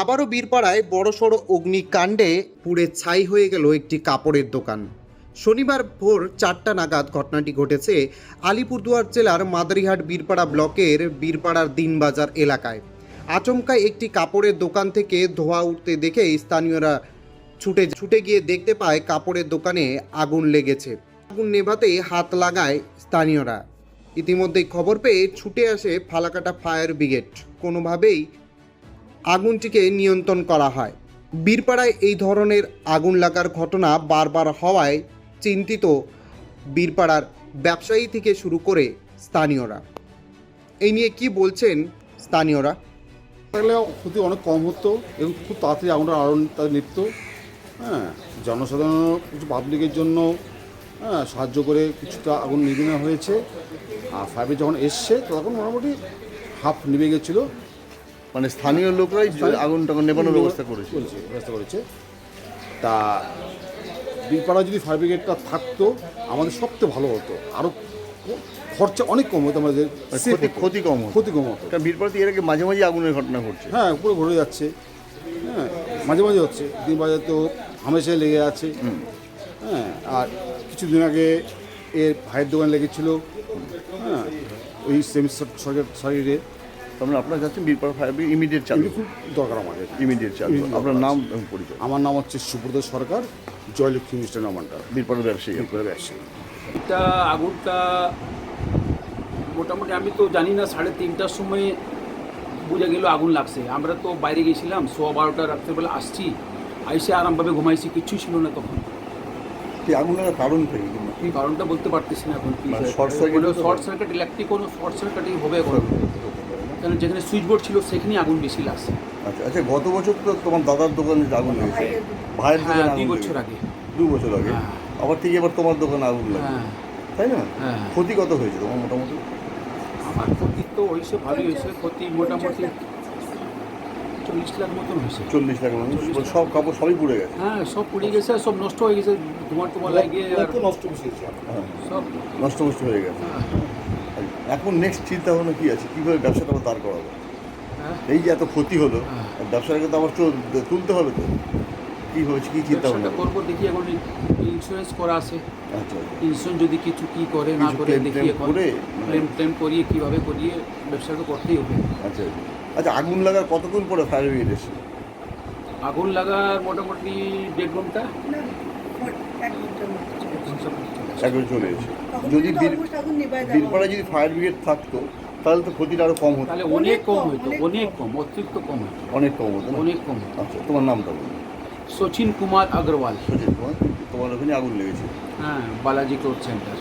আবারও বীরপাড়ায় বড়সড় অগ্নিকাণ্ডে পুড়ে ছাই হয়ে গেল একটি কাপড়ের দোকান। শনিবার ভোর চারটা নাগাদ ঘটনাটি ঘটেছে আলিপুরদুয়ার জেলার মাদারিহাট বীরপাড়া ব্লকের বীরপাড়ার দিনবাজার এলাকায়। আচমকায় একটি কাপড়ের দোকান থেকে ধোয়া উঠতে দেখে স্থানীয়রা ছুটে ছুটে গিয়ে দেখতে পায় কাপড়ের দোকানে আগুন লেগেছে। আগুন নেভাতেই হাত লাগায় স্থানীয়রা। ইতিমধ্যেই খবর পেয়ে ছুটে আসে ফালাকাটা ফায়ার ব্রিগেড। কোনোভাবেই আগুনটিকে নিয়ন্ত্রণ করা হয়। বীরপাড়ায় এই ধরনের আগুন লাগার ঘটনা বারবার হওয়ায় চিন্তিত বীরপাড়ার ব্যবসায়ী থেকে শুরু করে স্থানীয়রা। এই নিয়ে কি বলছেন স্থানীয়রা? থাকলে ক্ষতি অনেক কম হতো এবং খুব তাড়াতাড়ি আগুনটা আরও তাদের নিত্য হ্যাঁ জনসাধারণ কিছু পাবলিকের জন্য হ্যাঁ সাহায্য করে কিছুটা আগুন নেওয়া হয়েছে। আর ফায়ার যখন এসছে, তখন মোটামুটি হাফ নিভে গেছিল। মানে স্থানীয় লোকরাই আগুন টাগুন নেবানোর ব্যবস্থা করেছে। ব্যবস্থা করেছে। তা বীরপাড়া যদি ফায়ার ব্রিগেডটা থাকতো আমাদের সবচেয়ে ভালো হতো। আরও খরচা অনেক কম হতো আমাদের। মানে ক্ষতি। কম হতো। ক্ষতি কম হতো। কারণ বীরপাড়াতে এর আগে মাঝে মাঝে আগুনের ঘটনা ঘটছে। হ্যাঁ উপরে ঘুরে যাচ্ছে। হ্যাঁ মাঝে মাঝে হচ্ছে। দিন বাজার তো হামেশাই লেগে আছে। হ্যাঁ আর কিছুদিন আগে এর ভাইয়ের দোকান লেগেছিল। হ্যাঁ ওই সেমি সরকার শরীরে মানে আপনারা যাচ্ছেন বীরপাড়া ফায়ার ব্রিগেড ইমিডিয়েট চালু। খুব দরকার আমাদের। ইমিডিয়েট চালু। আপনার নাম এবং পরিচয়। আমার নাম হচ্ছে সুব্রত সরকার জয়লক্ষ্মী মিস্টার নামানটা বীরপাড়ার ব্যবসায়ী। করে ব্যবসায়ী। এটা আগুনটা মোটামুটি আমি তো জানি না সাড়ে তিনটার সময় বুঝে গেল আগুন লাগছে। আমরা তো বাইরে গেছিলাম সোয়া বারোটা রাত্রেবেলা আসছি আইসে আরামভাবে ঘুমাইছি কিচ্ছু ছিল না তখন। কি আগুন লাগার কারণ থেকে কি কারণটা বলতে পারতেছি না এখন কি মানে short শর্ট সার্কিট ইলেকট্রিক কোনো শর্ট সার্কিটই হবে এখন। কারণ যেখানে সুইচ বোর্ড ছিল সেখানেই আগুন বেশি লাগছে। আচ্ছা আচ্ছা গত বছর তো তোমার দাদার দোকানে আগুন লেগেছে ভাইয়ের হ্যাঁ দোকানে দুই বছর আগে। দু বছর আগে? হ্যাঁ। আবার ঠিক এবার তোমার দোকানে আগুন লাগে। হ্যাঁ। তাই না? হ্যাঁ। ক্ষতি কত হয়েছে তোমার মোটামুটি? আমার ক্ষতি তো হয়েছে ভালোই হয়েছে। ক্ষতি মোটামুটি চল্লিশ লাখ মতন হয়েছে। চল্লিশ লাখ মানুষ সব কাপড় সবই পুড়ে গেছে? হ্যাঁ সব পুড়ে গেছে সব নষ্ট হয়ে গেছে। তোমার তোমার লাগিয়ে আর নষ্ট বসিয়েছে হ্যাঁ। সব নষ্ট নষ্ট হয়ে গেছে। হ্যাঁ, এখন নেক্সট চিন্তা ভাবনা কি আছে? কীভাবে ব্যবসাটা আবার দাঁড় করাবো? হ্যাঁ। এই যে এত ক্ষতি হলো হ্যাঁ। ব্যবসাটাকে তো চল- তুলতে হবে তো। কি হয়েছে কি চিন্তা ভাবনা? করব দেখি এখন ইন্স্যুরেন্স করা আছে। আচ্ছা ইন্স্যুরেন্স যদি কিছু কি করে না করে claim দেখি করে, ক্লেম টেম করিয়ে কীভাবে করিয়ে ব্যবসা তো করতেই হবে। আচ্ছা আচ্ছা। আগুন লাগার কতক্ষণ পরে ফায়ার ব্রিগেড এসে? আগুন লাগার মোটামুটি দেড় ঘণ্টা। একবার চলে এসে যদি বীর বীরপাড়া যদি ফায়ার ব্রিগেড থাকতো তাহলে তো ক্ষতিটা আরও কম হতো। তাহলে অনেক কম হতো অনেক কম। অতিরিক্ত কম হতো অনেক কম হতো অনেক কম আচ্ছা তোমার নামটা বলুন সচিন কুমার আগরওয়াল। সচিন কুমার তোমার ওখানে আগুন লেগেছে। হ্যাঁ বালাজি ক্লোথ সেন্টার।